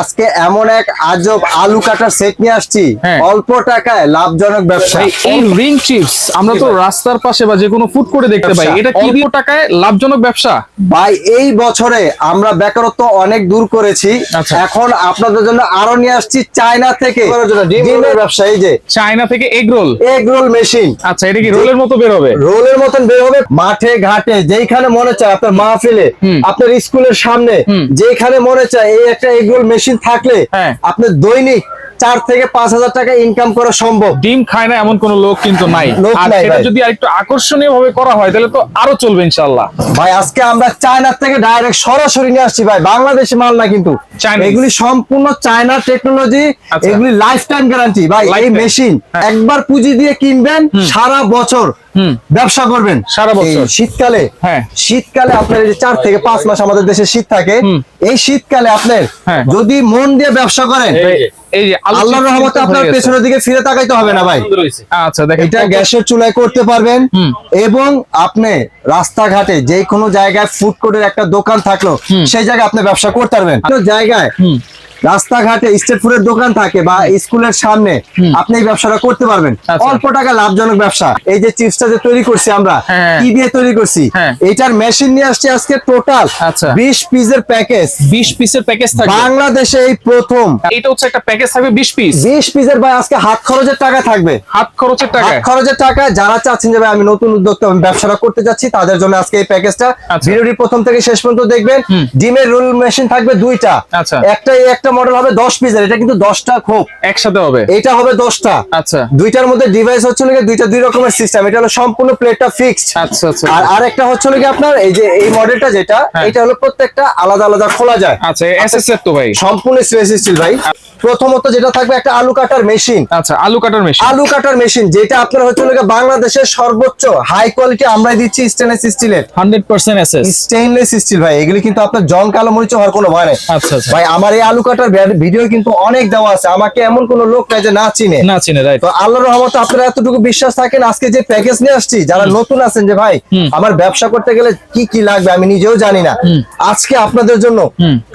আজকে এমন এক আজব আলু কাটার সেট নিয়ে আসছি। হ্যাঁ। অল্প টাকায় লাভজনক ব্যবসা। এই রিং চিপস আমরা তো রাস্তার পাশে বা যে কোনো ফুড করে দেখতে পাই এটা কি দিয়ে টাকায় লাভজনক ব্যবসা? ভাই এই বছরে আমরা বেকারত্ব অনেক দূর করেছি। আচ্ছা। এখন আপনাদের জন্য আরও নিয়ে আসছি চায়না থেকে। ডিমের ব্যবসা এই যে। চায়না থেকে egg roll egg roll machine আচ্ছা এটা কি রোলের মতো বের হবে? রোলের মতন বের হবে মাঠে ঘাটে যেইখানে মনে চায় আপনার মাহফিলে আপনার স্কুলের সামনে। যেখানে মনে চায় এই একটা এগ রোল মেশিন থাকলে হ্যাঁ। আপনার দৈনিক চার থেকে পাঁচ হাজার টাকা ইনকাম করা সম্ভব ডিম খায় না এমন কোন লোক কিন্তু নাই আর সেটা যদি আরেকটু আকর্ষণীয় ভাবে করা হয় তাহলে তো আরও চলবে ইনশাল্লাহ ভাই আজকে আমরা চায়নার থেকে ডাইরেক্ট সরাসরি নিয়ে আসছি ভাই বাংলাদেশি মাল না কিন্তু। এগুলি সম্পূর্ণ চায়নার টেকনোলজি আচ্ছা। এগুলি লাইফ টাইম গ্যারান্টি ভাই এই মেশিন হ্যাঁ। একবার পুঁজি দিয়ে কিনবেন সারা বছর। ব্যবসা করবেন। সারা বছর। শীতকালে হ্যাঁ। শীতকালে আপনার এই যে চার থেকে পাঁচ মাস আমাদের দেশে শীত থাকে এই শীতকালে আপনার হ্যাঁ। যদি মন দিয়ে ব্যবসা করেন এই যে আলু আল্লাহর রহমতে আপনার পেছনের দিকে ফিরে তাকাইতে হবে না ভাই। আচ্ছা দেখেন। এটা গ্যাসের চুলায় করতে পারবেন এবং আপনি রাস্তাঘাটে যে কোনো জায়গায় ফুড কোর্টের একটা দোকান থাকল সেই জায়গায় আপনি ব্যবসা করতে পারবেন। কোনো জায়গায়। রাস্তাঘাটে স্ট্রিট ফুডের দোকান থাকে বা স্কুলের সামনে আপনি এই ব্যবসাটা করতে পারবেন। আচ্ছা। অল্প টাকা লাভজনক ব্যবসা। এই যে চিপসটা যে তৈরি করছি আমরা হ্যাঁ। কি দিয়ে তৈরি করছি? হ্যাঁ। এটার মেশিন নিয়ে আসছে আজকে টোটাল আচ্ছা। বিশ পিসের প্যাকেজ 20 পিসের প্যাকেজ থাকবে। বাংলাদেশে এই প্রথম। এটা হচ্ছে একটা প্যাকেজ থাকবে 20 পিস বিশ পিসের ভাই আজকে হাত খরচের টাকা থাকবে। হাত খরচের হাত খরচের টাকা যারা চাচ্ছেন যে ভাই আমি নতুন উদ্যোক্তা আমি ব্যবসাটা করতে যাচ্ছি তাদের জন্য আজকে এই প্যাকেজটা আচ্ছা। ভিডিওটি প্রথম থেকে শেষ পর্যন্ত দেখবেন। ডিমের রোল মেশিন থাকবে দুইটা। একটা একটা মডেল হবে দশ পিসের এটা কিন্তু দশটা খোপ। একসাথে হবে? এটা হবে দশটা। আচ্ছা। দুইটার মধ্যে ডিভাইস হচ্ছে নাকি দুইটা দুই রকমের সিস্টেম এটা হলো সম্পূর্ণ প্লেটটা ফিক্সড আচ্ছা আচ্ছা। আর আরেকটা হচ্ছে নাকি আপনার এই যে এই মডেলটা যেটা হ্যাঁ। এটা হলো প্রত্যেকটা আলাদা আলাদা খোলা যায়। আচ্ছা এসএসএফ তো ভাই। সম্পূর্ণ স্ট্রেস স্টিল ভাই। প্রথমত যেটা থাকবে একটা আলু কাটার মেশিন আচ্ছা আলু কাটার মেশিন আলু কাটার মেশিন যেটা আপনার হচ্ছে গিয়ে বাংলাদেশের সর্বোচ্চ হাই কোয়ালিটি আমরাই দিচ্ছি স্টেনলেস স্টিলের 100% এসএস স্টেইনলেস স্টিল ভাই এগুলি কিন্তু আপনার জং কালো মরিচ হওয়ার কোনো ভয় নেই। আচ্ছা আচ্ছা। ভাই আমার এই আলু কাটার ভিডিও কিন্তু অনেক দেওয়া আছে। আমাকে এমন কোন লোক নাই যে না চিনে। না চিনে রাইট তো আল্লাহর রহমতে আপনারা এতটুকু বিশ্বাস থাকেন আজকে যে প্যাকেজ নিয়ে আসছি যারা নতুন আছেন যে ভাই আমার ব্যবসা করতে গেলে কি কি লাগবে আমি নিজেও জানি না। আজকে আপনাদের জন্য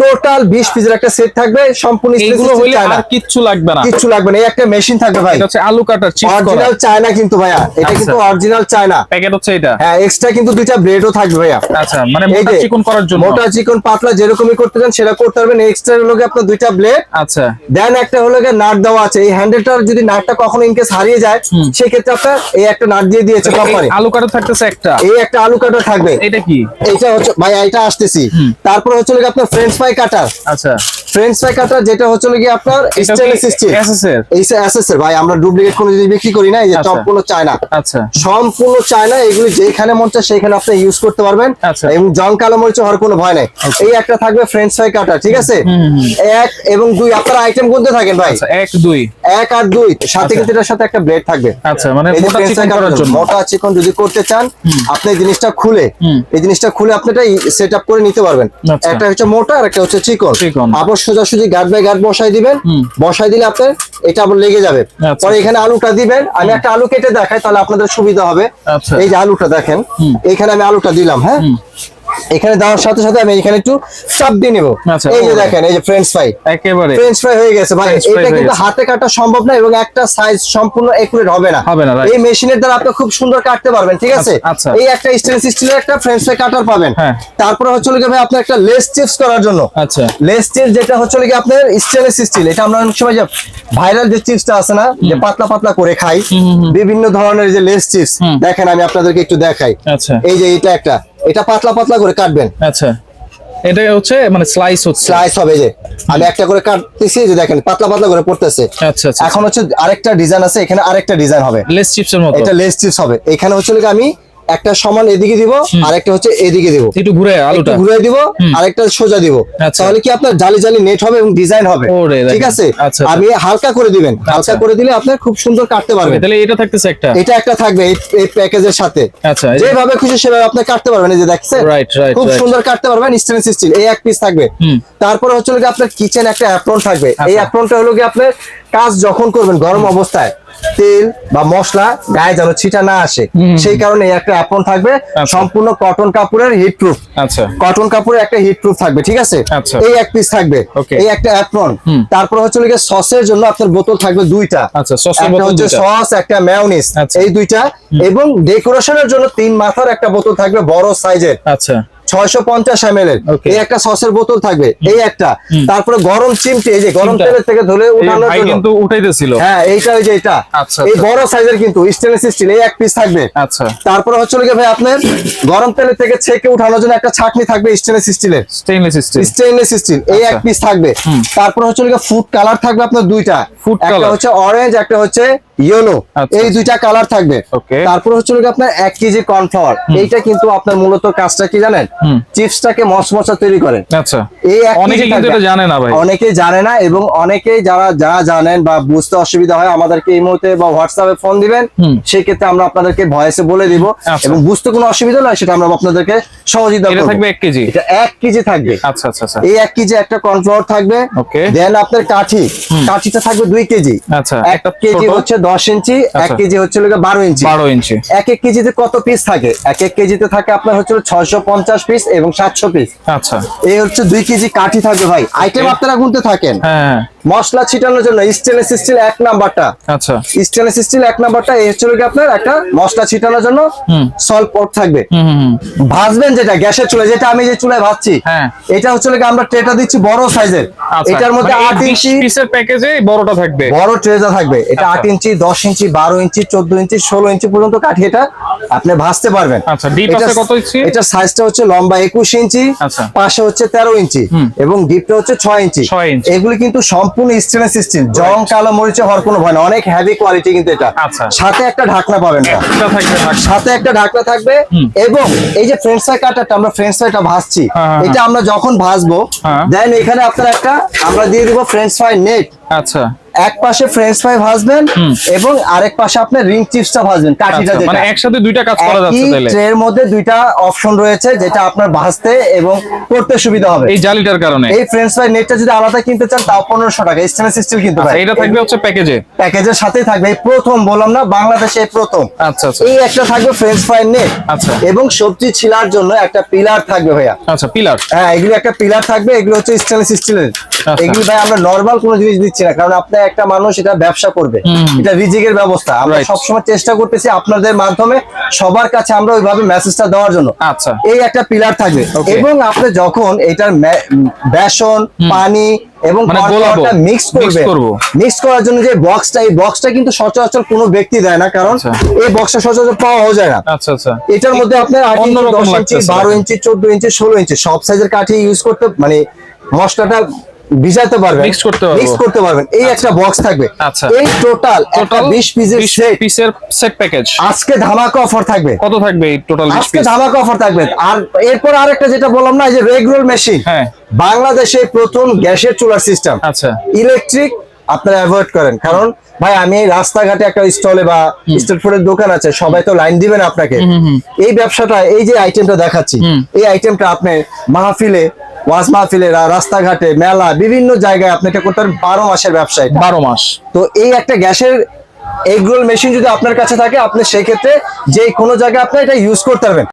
টোটাল বিশ পিসের একটা সেট থাকবে সম্পূর্ণ এইগুলো হইলে আর কিচ্ছু লাগবে না। কিচ্ছু লাগবে না এই একটা মেশিন থাকবে ভাই। এটা হচ্ছে আলু কাটার করা। অরিজিনাল চায়না কিন্তু ভাইয়া এটা আচ্ছা। কিন্তু অরিজিনাল চায়না প্যাকেট হচ্ছে এটা হ্যাঁ এক্সট্রা কিন্তু দুইটা ব্লেডও থাকবে ভাইয়া। আচ্ছা মানে মোটা চিকন করার জন্য। মোটা চিকন পাতলা যেরকমই করতে চান সেটা করতে পারবেন। এক্সট্রা গিয়ে আপনার দুইটা ব্লেড আচ্ছা। দেন একটা হলো গিয়ে নাট দেওয়া আছে। এই হ্যান্ডেলটার যদি নাটটা কখনো ইনকেস হারিয়ে যায় হুম। সেক্ষেত্রে আপনার এই একটা নাট দিয়ে দিয়েছে কোম্পানি আলু কাটা থাকতেছে একটা। এই একটা আলু কাটার থাকবে। এটা কি? এইটা হচ্ছে ভাই এটা আসতেছি। তারপর হচ্ছে হলো গিয়ে আপনার ফ্রেঞ্চ ফ্রাই কাটার আচ্ছা। ফ্রেঞ্চ ফ্রাই কাটার যেটা হচ্ছে হলো গিয়ে আপনার স্টেনলেস স্টিল এসএস এর এই এসএস এর ভাই আমরা ডুপ্লিকেট কোনো জিনিস বিক্রি করি না এই যে আচ্ছা। সম্পূর্ণ চায়না। আচ্ছা। সম্পূর্ণ চায়না এগুলি যেখানে মন চায় সেখানে আপনি ইউজ করতে পারবেন। আচ্ছা। এবং জং কালো মরিচ হওয়ার কোনো ভয় নাই। এই একটা থাকবে ফ্রেঞ্চ ফ্রাই কাটা ঠিক আছে। এক এবং দুই আপনারা আইটেম গুনতে থাকেন ভাই আচ্ছা এক দুই এক আর দুই সাথে আচ্ছা। কিন্তু এটার সাথে একটা ব্লেড থাকবে আচ্ছা মানে মোটা চিকন করার জন্য মোটা চিকন যদি করতে চান আপনি জিনিসটা খুলে এই জিনিসটা খুলে আপনি এটা সেট আপ করে নিতে পারবেন আচ্ছা। একটা হচ্ছে মোটা আর একটা হচ্ছে চিকন। আবার সোজাসুজি গার্ড বাই গার্ড বসাই দিবেন। বসাই দিলে আপনার এটা আবার লেগে যাবে। পরে এখানে আলুটা দিবেন আমি একটা আলু কেটে দেখাই তাহলে আপনাদের সুবিধা হবে। এই যে আলুটা দেখেন। এখানে আমি আলুটা দিলাম হ্যাঁ। এখানে দেওয়ার সাথে সাথে আমি এখানে একটু চাপ দিয়ে নেব। আচ্ছা। এই যে দেখেন এই যে ফ্রেঞ্চ ফ্রাই একেবারে। ফ্রেঞ্চ ফ্রাই হয়ে গেছে ভাই এটা কিন্তু হাতে কাটা সম্ভব না এবং একটা সাইজ সম্পূর্ণ একুরেট হবে না। হবে না, এই মেশিনের দ্বারা আপনি খুব সুন্দর কাটতে পারবেন ঠিক আছে? আচ্ছা, আচ্ছা। এই একটা স্টেনলেস স্টিলের একটা ফ্রেঞ্চ ফ্রাই কাটার পাবেন। হ্যাঁ। তারপরে হচ্ছে গিয়ে ভাই আপনার একটা লেস চিপস করার জন্য। আচ্ছা। লেস চিপস যেটা হচ্ছে গিয়ে আপনার স্টেনলেস স্টিল এটা আমরা অনেক সময় যে ভাইরাল যে চিপসটা আছে না যে পাতলা পাতলা করে খাই। বিভিন্ন ধরনের যে লেস চিপস দেখেন আমি আপনাদেরকে একটু দেখাই। আচ্ছা। এই যে এটা একটা। এটা পাতলা পাতলা করে কাটবেন। আচ্ছা। এটা হচ্ছে মানে স্লাইস হচ্ছে। স্লাইস হবে যে। আমি একটা করে কাটতেছি যে দেখেন পাতলা পাতলা করে পড়তেছে। আচ্ছা আচ্ছা এখন হচ্ছে আরেকটা ডিজাইন আছে এখানে আরেকটা ডিজাইন হবে। লেস চিপসের মতো। এটা লেস চিপস হবে। এখানে হচ্ছে আমি একটা সমান এদিকে দিব আরেকটা হচ্ছে এদিকে দিব। একটু ঘুরে আলুটা। ঘুরে দিব আরেকটা সোজা দিব। আচ্ছা। তাহলে কি আপনার জালি জালি নেট হবে এবং ডিজাইন হবে? ঠিক আছে? আচ্ছা, আমি হালকা করে দিবেন। হালকা করে দিলে আপনার খুব সুন্দর কাটতে পারবেন তাহলে এটা থাকতেছে একটা? এটা একটা থাকবে এই- প্যাকেজের সাথে। আচ্ছা যেভাবে খুশি সেভাবে আপনি কাটতে পারবেন এই যে দেখছেন Right, right, খুব সুন্দর কাটতে পারবেন স্টেনলেস স্টিল এই এক পিস থাকবে। তারপরে হচ্ছে আপনার কিচেন একটা অ্যাপ্রন থাকবে। এই আচ্ছা। অ্যাপ্রনটা হলো গিয়ে আপনার কাজ যখন করবেন গরম অবস্থায় তেল বা মশলা গায়ে যেন ছিটা না আসে। সেই কারণে একটা অ্যাপন থাকবে। সম্পূর্ণ কটন কাপড়ের হিট প্রুফ আচ্ছা। কটন কাপড়ের একটা হিট প্রুফ থাকবে ঠিক আছে? আচ্ছা। এই এক পিস থাকবে. এই একটা অ্যাপ্রন তারপর হচ্ছে লিগে সসের জন্য আপনার বোতল থাকবে দুইটা। আচ্ছা, একটা বোতল হচ্ছে। সস একটা মেয়োনিজ আচ্ছা। এই দুইটা। এবং ডেকোরেশনের জন্য তিন মাথার একটা বোতল থাকবে বড় সাইজের আচ্ছা। ছয়শো পঞ্চাশ এম এর। এই একটা সসের বোতল থাকবে এই একটা। তারপরে গরম চিমটি এই যে গরম তেলের থেকে ধরে এই উঠানোর ভাই জন্য। কিন্তু উঠাইতেছিল। হ্যাঁ এইটা ওই যে এটা। আচ্ছা, এই আচ্ছা। বড় সাইজের কিন্তু স্টেনলেস স্টিল এই এক পিস থাকবে। আচ্ছা। তারপরে হচ্ছে লিগে ভাই আপনার গরম তেলের থেকে ছেঁকে উঠানোর জন্য একটা ছাকনি থাকবে স্টেনলেস স্টিলের স্টেইনলেস স্টিল স্টেইনলেস স্টিল এই এক আচ্ছা। পিস থাকবে। তারপর হচ্ছে ফুড কালার থাকবে আপনার দুইটা। একটা color। হচ্ছে অরেঞ্জ একটা হচ্ছে ইয়েলো আচ্ছা, এই। দুইটা কালার থাকবে। তারপর হচ্ছে আপনার এক কেজি কর্নফ্লাওয়ার এইটা কিন্তু আপনার মূলত কাজটা কি জানেন। চিপসটাকে মশমশা তৈরি করে আচ্ছা। এই অনেকে কিন্তু এটা জানে না ভাই। অনেকেই জানে না এবং অনেকেই যারা যারা জানেন বা বুঝতে অসুবিধা হয় আমাদেরকে এই মুহূর্তে বা হোয়াটসঅ্যাপে ফোন দিবেন। সেই ক্ষেত্রে আমরা আপনাদেরকে ভয়েসে বলে দিব আচ্ছা। এবং বুঝতে কোনো অসুবিধা নয় সেটা আমরা আপনাদেরকে সহযোগিতা এটা করব। থাকবে এক কেজি? এটা এক কেজি থাকবে। আচ্ছা আচ্ছা আচ্ছা। এই এক কেজি একটা কর্নফ্লাওয়ার থাকবে। Okay. দেন আপনার কাঠি। কাঠিটা থাকবে দুই কেজি। আচ্ছা, এক একটা কেজি ছোট। হচ্ছে দশ ইঞ্চি এক আচ্ছা। কেজি হচ্ছে বারো ইঞ্চি। বারো ইঞ্চি। এক এক কেজিতে কত পিস থাকে? এক এক কেজিতে থাকে আপনার হচ্ছে ছয়শো পঞ্চাশ পিস এবং সাতশো পিস আচ্ছা। এই হচ্ছে দুই কেজি কাঠি থাকবে ভাই। আইটেম আপনারা গুনতে থাকেন। হ্যাঁ। মশলা ছিটানোর জন্য স্টেনলেস স্টিল এক নাম্বারটা আচ্ছা স্টেনলেস স্টিল এক নাম্বারটা এই হচ্ছে লোকে আপনার একটা মশলা ছিটানোর জন্য। সল্ট পট থাকবে। ভাজবেন যেটা গ্যাসের চুলায় যেটা আমি যে চুলায় ভাজছি হ্যাঁ। এটা হচ্ছে লোকে আমরা ট্রেটা দিচ্ছি বড় সাইজের আচ্ছা এটার মধ্যে মানে এই আট ইঞ্চি পিসের প্যাকেজে বড়টা থাকবে বড় ট্রেজা থাকবে এটা আচ্ছা। আট ইঞ্চি দশ ইঞ্চি বারো ইঞ্চি চোদ্দ ইঞ্চি ষোলো ইঞ্চি পর্যন্ত কাঠি এটা আপনি ভাজতে পারবেন আচ্ছা, এটা- আছে কত ইঞ্চি? এটা সাইজটা হচ্ছে লম্বা একুশ ইঞ্চি আচ্ছা। পাশে হচ্ছে তেরো ইঞ্চি এবং ডিপটা হচ্ছে ছয় ইঞ্চি ছয় ইঞ্চি। এগুলি কিন্তু সম্পূর্ণ স্টেনলেস স্টিল জং কালো মরিচে হওয়ার কোনো ভয় না। অনেক হেভি কোয়ালিটি কিন্তু এটা। আচ্ছা। সাথে একটা ঢাকনা পাবেন। সাথে একটা ঢাকনা থাকবে। এবং এই যে ফ্রেঞ্চ ফ্রাই কাটারটা আমরা ফ্রেঞ্চ ফ্রাইটা ভাজছি হ্যাঁ, হ্যাঁ, এটা আমরা যখন ভাজবো হ্যাঁ। দেন এখানে আপনার একটা আমরা দিয়ে দিব ফ্রেঞ্চ ফ্রাই নেট আচ্ছা। এক পাশে ফ্রেঞ্চ ফ্রাই ভাজবেন এবং আরেক পাশে আপনি রিং চিপসটা ভাজবেন কাঠিটা আচ্ছা, মানে একসাথে দুইটা কাজ করা যাচ্ছে তাহলে। ট্রের মধ্যে দুইটা অপশন রয়েছে যেটা আপনার ভাজতে এবং করতে সুবিধা হবে। এই জালিটার কারণে। এই ফ্রেঞ্চ ফ্রাই নেটটা যদি আলাদা কিনতে চান তাও পনেরোশো টাকা। স্টেনলেস স্টিল কিন্তু আচ্ছা, এটা থাকবে হচ্ছে প্যাকেজে প্যাকেজের সাথেই থাকবে। এই প্রথম বললাম না বাংলাদেশে এই প্রথম। আচ্ছা আচ্ছা। এই একটা থাকবে ফ্রেঞ্চ ফ্রাই নেট আচ্ছা। এবং সবজি ছিলার জন্য একটা পিলার থাকবে ভাইয়া। আচ্ছা পিলার হ্যাঁ এগুলো একটা পিলার থাকবে এগুলো হচ্ছে স্টেনলেস স্টিলের আচ্ছা। এগুলো ভাই আমরা নরমাল কোনো জিনিস দিচ্ছি না কারণ আপনার একটা মানুষ এটা ব্যবসা করবে। এটা রিজিকের ব্যবস্থা। আমরা সবসময় চেষ্টা করতেছি আপনাদের মাধ্যমে সবার কাছে আমরা ওইভাবে মেসেজটা দেওয়ার জন্য। আচ্ছা। এই একটা পিলার থাকবে। এবং আপনি যখন এটার বেসন পানি এবং মানে মিক্স করবে করব। মিক্স করার জন্য যে বক্সটা এই বক্সটা কিন্তু সচরাচর কোনো ব্যক্তি দেয় না কারণ আচ্ছা। এই বক্সটা সচরাচর পাওয়া যায় না। আচ্ছা আচ্ছা। এটার মধ্যে আপনার আট ইঞ্চি দশ ইঞ্চি বারো ইঞ্চি চোদ্দ ইঞ্চি ষোলো ইঞ্চি সব সাইজের কাঠি ইউজ করতে মানে মশলাটা ভিজাতে পারবেন। Mix করতে পারব। মিক্স করতে পারবেন। এই একটা বক্স থাকবে। আচ্ছা। এই টোটাল একটা টোটাল বিশ পিসের সেট পিসের সেট প্যাকেজ আজকে ধামাকা অফার থাকবে। কত থাকবে এই টোটাল বিশ আজকে ধামাকা অফার থাকবে। আর এরপর আরেকটা যেটা বললাম না এই যে রেগুলার মেশিন হ্যাঁ। বাংলাদেশে প্রথম গ্যাসের চুলার সিস্টেম আচ্ছা। ইলেকট্রিক আপনারা অ্যাভয়েড করেন। কারণ ভাই আমি এই রাস্তাঘাটে একটা স্টলে বা স্ট্রিট ফুডের দোকান আছে সবাই তো লাইন দিবেন আপনাকে। এই ব্যবসাটা এই যে আইটেমটা দেখাচ্ছি এই আইটেমটা আপনি মাহফিলে ওয়াজ মাহফিলেরা রাস্তাঘাটে মেলা বিভিন্ন জায়গায় আপনি এটা করতে পারেন। বারো মাসের ব্যবসায় বারো মাস। তো এই একটা গ্যাসের এগরোল মেশিন যদি আপনার কাছে থাকে আপনি সেই ক্ষেত্রে যে কোনো জায়গায় আপনি এটা ইউজ করতে পারবেন।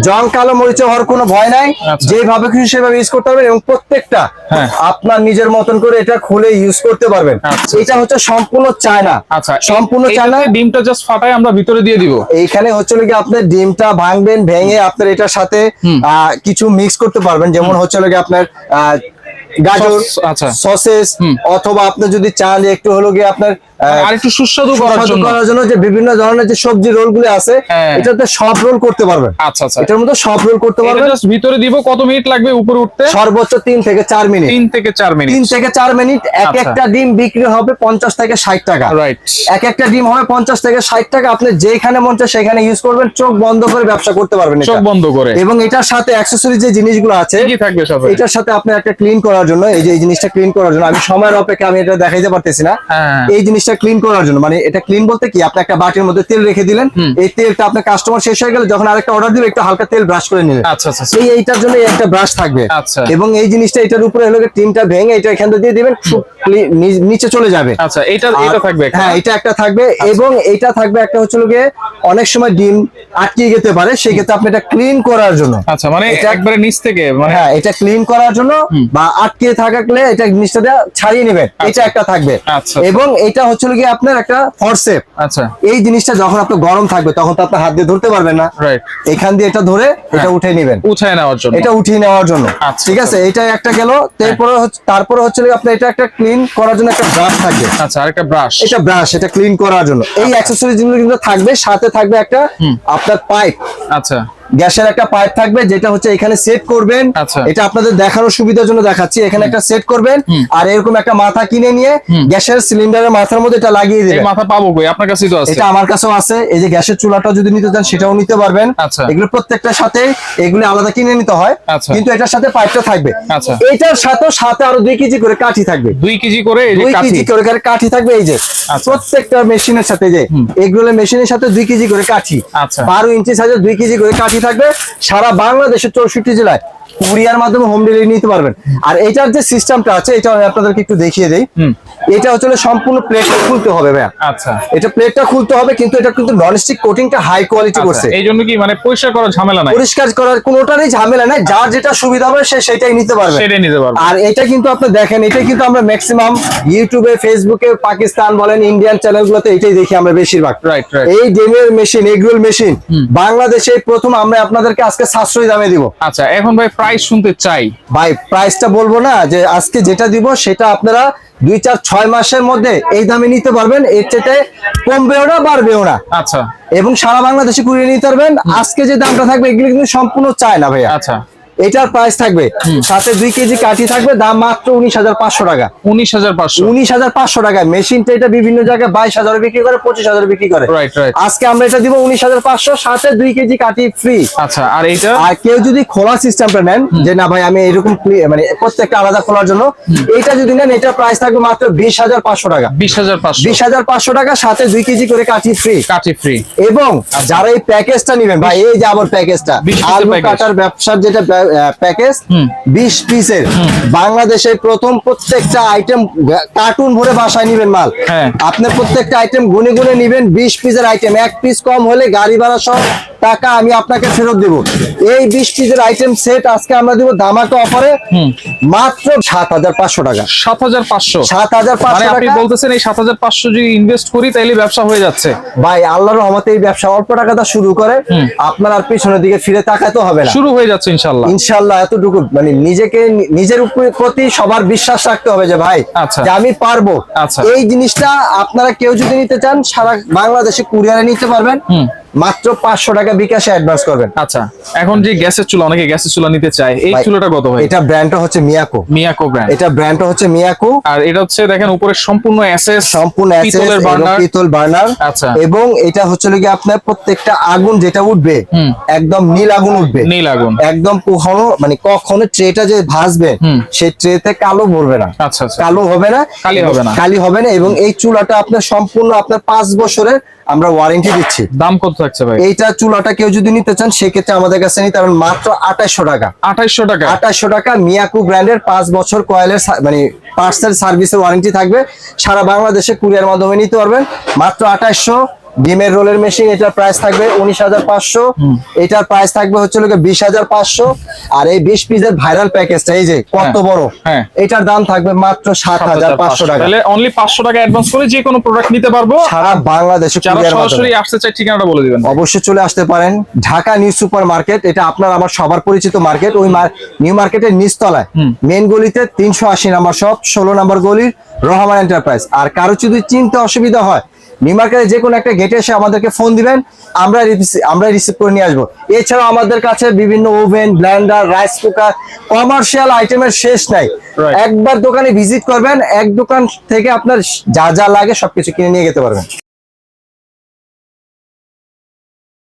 জং কালো মরিচে হওয়ার কোনো ভয় নাই। আচ্ছা। যেভাবে খুশি সেভাবে ইউজ করতে পারবেন এবং প্রত্যেকটা হ্যাঁ। আপনার নিজের মতন করে এটা খুলে ইউজ করতে পারবেন। আচ্ছা। এটা হচ্ছে সম্পূর্ণ চায়না। আচ্ছা সম্পূর্ণ চায়না। ডিমটা জাস্ট ফাটাই আমরা ভিতরে দিয়ে দিব। এইখানে হচ্ছে কি আপনি ডিমটা ভাঙবেন ভেঙে আপনার এটার সাথে আহ, কিছু মিক্স করতে পারবেন। যেমন হচ্ছে কি আপনার গাজর আচ্ছা। সসেস অথবা আপনি যদি চান একটু হলো গিয়ে আপনার আর একটু সুস্বাদু করার জন্য। করার জন্য যে বিভিন্ন ধরনের যে সবজি রোলগুলো আছে হ্যাঁ। এটাতে সব রোল করতে পারবেন। আচ্ছা আচ্ছা। এটার মধ্যে সব রোল করতে পারবেন। জাস্ট ভিতরে দিব কত মিনিট লাগবে উপরে উঠতে? সর্বোচ্চ তিন থেকে চার মিনিট। তিন থেকে চার মিনিট। তিন থেকে চার মিনিট এক আচ্ছা। একটা ডিম বিক্রি হবে পঞ্চাশ থেকে ষাট টাকা। রাইট এক একটা ডিম হবে পঞ্চাশ থেকে ষাট টাকা। আপনি যেখানে মন চায় সেখানে ইউজ করবেন চোখ বন্ধ করে ব্যবসা করতে পারবেন এটা। চোখ বন্ধ করে। এবং এটার সাথে অ্যাক্সেসরি যে জিনিসগুলো আছে কি থাকবে সাথে এটার সাথে আপনি একটা ক্লিন করার জন্য এই যে এই জিনিসটা ক্লিন করার জন্য আমি সময়ের অপেক্ষা আমি এটা দেখাইতে পারতেছি না। হ্যাঁ। এই জিনিসটা হচ্ছে ক্লিন করার জন্য। মানে এটা ক্লিন বলতে কি আপনি একটা বাটির মধ্যে তেল রেখে দিলেন এই তেলটা আপনার কাস্টমার শেষ হয়ে গেলে যখন আরেকটা অর্ডার দিবে একটু হালকা তেল ব্রাশ করে নিলেন। আচ্ছা আচ্ছা এই এইটার জন্য একটা ব্রাশ থাকবে। আচ্ছা। এবং এই জিনিসটা এটার উপরে হলো টিনটা ভেঙে এটা এখান দিয়ে দিবেন নিচে চলে যাবে। আচ্ছা এটা এটা থাকবে হ্যাঁ এটা একটা থাকবে। এবং এটা থাকবে একটা হচ্ছে গিয়ে অনেক সময় ডিম আটকে যেতে পারে সেই ক্ষেত্রে আপনি এটা ক্লিন করার জন্য। আচ্ছা মানে এটা- একবারে নিচ থেকে মানে হ্যাঁ এটা ক্লিন করার জন্য বা আটকে থাকলে এটা জিনিসটা ছাড়িয়ে নেবেন। এটা একটা থাকবে। আচ্ছা। এবং এটা হচ্ছে হলো গিয়ে আপনার একটা ফরসেপ আচ্ছা। এই জিনিসটা যখন আপনার গরম থাকবে তখন তো আপনার হাত দিয়ে ধরতে পারবেন না। রাইট এখান দিয়ে এটা ধরে এটা উঠে নেবেন। উঠায় নেওয়ার জন্য। এটা উঠিয়ে নেওয়ার জন্য। আচ্ছা, ঠিক আছে? এটা একটা গেল। তারপরে তারপরে হচ্ছে আপনার এটা একটা ক্লিন করার জন্য একটা ব্রাশ থাকবে। আচ্ছা আরেকটা ব্রাশ এটা ব্রাশ এটা ক্লিন করার জন্য। এই অ্যাক্সেসরিজগুলো কিন্তু থাকবে সাথে থাকবে একটা আপনার পাইপ আচ্ছা। গ্যাসের একটা পাইপ থাকবে যেটা হচ্ছে এখানে সেট করবেন। আচ্ছা। এটা আপনাদের দেখানোর সুবিধার জন্য দেখাচ্ছি। এখানে একটা সেট করবেন আর এরকম একটা মাথা কিনে নিয়ে গ্যাসের সিলিন্ডারের মাথার মধ্যে এটা লাগিয়ে দিবেন। মাথা পাবো কই? আপনার কাছেই তো আছে। এটা আমার কাছেও আছে। এই যে গ্যাসের চুলাটা যদি নিতে চান সেটাও নিতে পারবেন। আচ্ছা। এগুলো প্রত্যেকটার সাথে এগুলো আলাদা কিনে নিতে হয়। আচ্ছা। কিন্তু এটার সাথে পাইপটা থাকবে। এটার সাথে সাথে আরও দুই কেজি করে কাঠি থাকবে। দুই কেজি করে এই যে কাঠি। কেজি করে কাঠি থাকবে এই যে। প্রত্যেকটা মেশিনের সাথে যে এগুলো মেশিনের সাথে দুই কেজি করে কাঠি। আচ্ছা। বারো ইঞ্চি সাইজের দুই কেজি করে কাঠি থাকবে সারা বাংলাদেশের চৌষট্টি জেলায়। কুরিয়ার মাধ্যমে হোম ডেলিভারি নিতে পারবেন। আর এটার যে সিস্টেমটা আছে এটা আমি আপনাদেরকে একটু দেখিয়ে দেই। এটা হচ্ছে সম্পূর্ণ প্লেটটা খুলতে হবে ভাইয়া। আচ্ছা। এটা প্লেটটা খুলতে হবে কিন্তু এটা কিন্তু ননস্টিক কোটিংটা হাই কোয়ালিটি করছে। এই জন্য কি মানে পরিষ্কার করার ঝামেলা নাই? পরিষ্কার করার কোনোটারই ঝামেলা নাই যার যেটা সুবিধা হবে সে সেটাই নিতে পারবে। সেটাই নিতে পারব। আর এটা কিন্তু আপনি দেখেন এটা কিন্তু আমরা ম্যাক্সিমাম ইউটিউবে ফেসবুকে পাকিস্তান বলেন ইন্ডিয়ান চ্যানেলগুলোতে এটাই দেখি আমরা বেশিরভাগ। রাইট রাইট এই ডেমের মেশিন এগরোল মেশিন বাংলাদেশে প্রথম আমরা আপনাদেরকে আজকে সাশ্রয়ী দামে দিব। আচ্ছা এখন ভাই প্রাইস শুনতে চাই। ভাই প্রাইসটা বলব না যে আজকে যেটা দিব সেটা আপনারা দুই চার ছয় মাসের মধ্যে এই দামে নিতে পারবেন। এর চেয়ে কমবেও না বাড়বেও না। আচ্ছা। এবং সারা বাংলাদেশে কুড়িয়ে নিতে পারবেন। আজকে যে দামটা থাকবে এগুলো কিন্তু সম্পূর্ণ চায় না ভাইয়া। আচ্ছা। এটার প্রাইস থাকবে সাথে দুই কেজি কাঠি থাকবে দাম মাত্র উনিশ হাজার পাঁচশো টাকা। উনিশ হাজার পাঁচশো। উনিশ হাজার পাঁচশো টাকা মেশিনটা এটা বিভিন্ন জায়গায় বাইশ হাজার বিক্রি করে পঁচিশ হাজার বিক্রি করে। আজকে আমরা এটা দিব উনিশ হাজার পাঁচশো সাথে দুই কেজি কাঠি ফ্রি আচ্ছা আর এইটা? আর কেউ যদি খোলা সিস্টেমটা নেন যে না ভাই আমি এরকম মানে প্রত্যেকটা আলাদা খোলার জন্য এইটা যদি নেন এটা প্রাইস থাকবে মাত্র বিশ হাজার পাঁচশো টাকা। বিশ হাজার পাঁচশো। বিশ হাজার পাঁচশো টাকা সাথে দুই কেজি করে কাঠি ফ্রি কাঠি ফ্রি এবং যারা এই প্যাকেজটা নেবেন ভাই এই যে আবার প্যাকেজটা 20 আলু কাটার ব্যবসার যেটা প্যাকেজ বিশ পিসের বাংলাদেশের প্রথম প্রত্যেকটা আইটেম কার্টুন ভরে বাসায় নিবেন মাল। আপনি প্রত্যেকটা আইটেম গুনে গুনে নিবেন বিশ পিসের আইটেম এক পিস কম হলে গাড়ি ভাড়া সহ টাকা আমি আপনাকে ফেরত দেব। এই বিশ পিসের আইটেম সেট আজকে আমরা দিব দামাকা অফারে মাত্র সাত হাজার পাঁচশো টাকা। সাত হাজার পাঁচশো। সাত হাজার মানে পাঁচশো আপনি বলতেছেন এই সাত হাজার পাঁচশো যদি ইনভেস্ট করি তাহলে ব্যবসা হয়ে যাচ্ছে। ভাই আল্লাহর রহমতে এই ব্যবসা অল্প টাকাটা শুরু করে। আপনার আর পিছনের দিকে ফিরে তাকাতে হবে না। শুরু হয়ে যাচ্ছে ইনশাল্লাহ। ইনশাল্লাহ এতটুকু মানে নিজেকে নিজের প্রতি সবার বিশ্বাস রাখতে হবে যে ভাই আচ্ছা। যে আমি পারব আচ্ছা। এই জিনিসটা আপনারা কেউ যদি নিতে চান সারা বাংলাদেশে কুরিয়ারে নিতে পারবেন। মাত্র পাঁচশো টাকা বিকাশে অ্যাডভান্স করবেন। আচ্ছা এখন যে গ্যাসের চুলা অনেকে গ্যাসের চুলা নিতে চায় এই চুলাটা কত ভাই? এটা ব্র্যান্ডটা হচ্ছে মিয়াকো মিয়াকো ব্র্যান্ড এটা ব্র্যান্ডটা হচ্ছে মিয়াকো আর এটা হচ্ছে দেখেন উপরে সম্পূর্ণ এসএস সম্পূর্ণ access পিতলের বার্নার পিতল বার্নার আচ্ছা। এবং এটা হচ্ছে কি আপনার প্রত্যেকটা আগুন যেটা উঠবে একদম নীল আগুন উঠবে। নীল আগুন। একদম কখনো মানে কখনো ট্রেটা যে ভাসবে। সেই ট্রেতে কালো ভরবে না। আচ্ছা আচ্ছা। কালো হবে না। কালি হবে না। কালি হবে না। এবং এই চুলাটা আপনার সম্পূর্ণ আপনার পাঁচ বছরের আমরা ওয়ারেন্টি দিচ্ছি। দাম কত থাকছে ভাই? এইটা চুলাটা কেউ যদি নিতে চান সেক্ষেত্রে আমাদের কাছে নিতে পারেন মাত্র আঠাশশো টাকা। আঠাইশশো টাকা? আঠাশশো টাকা মিয়াকু ব্র্যান্ডের পাঁচ বছর কয়েলের মানে পার্সেল সার্ভিসের ওয়ারেন্টি থাকবে। সারা বাংলাদেশে কুরিয়ার মাধ্যমে নিতে পারবেন। মাত্র আঠাশশো ডিমের রোলের মেশিন এটার প্রাইস থাকবে উনিশ হাজার পাঁচশো। এটার প্রাইস থাকবে হচ্ছে বিশ হাজার পাঁচশো। আর এই বিশ পিসের ভাইরাল প্যাকেজটা এই যে কত হ্যাঁ, বড় হ্যাঁ। এটার দাম থাকবে মাত্র সাত হাজার পাঁচশো টাকা। তাহলে অনলি পাঁচশো টাকা অ্যাডভান্স করে যে কোনো প্রোডাক্ট নিতে পারব। সারা বাংলাদেশে সরাসরি আসতে চায় ঠিকানাটা বলে দিবেন। অবশ্যই চলে আসতে পারেন। ঢাকা নিউ সুপার মার্কেট এটা আপনার আমার সবার পরিচিত মার্কেট। ওই নিউ মার্কেটের নিচতলায়। মেন গলিতে তিনশো আশি নাম্বার শপ ষোলো নাম্বার গলির রহমান এন্টারপ্রাইজ আর কারও যদি চিনতে অসুবিধা হয় নিউ মার্কেটে যে কোনো একটা গেটে এসে আমাদেরকে ফোন দিবেন আমরা আমরা রিসিভ করে নিয়ে আসব। এছাড়াও আমাদের কাছে বিভিন্ন oven blender rice cooker commercial আইটেমের শেষ নাই। একবার দোকানে ভিজিট করবেন এক দোকান থেকে আপনার যা যা লাগে সবকিছু কিনে নিয়ে যেতে পারবেন।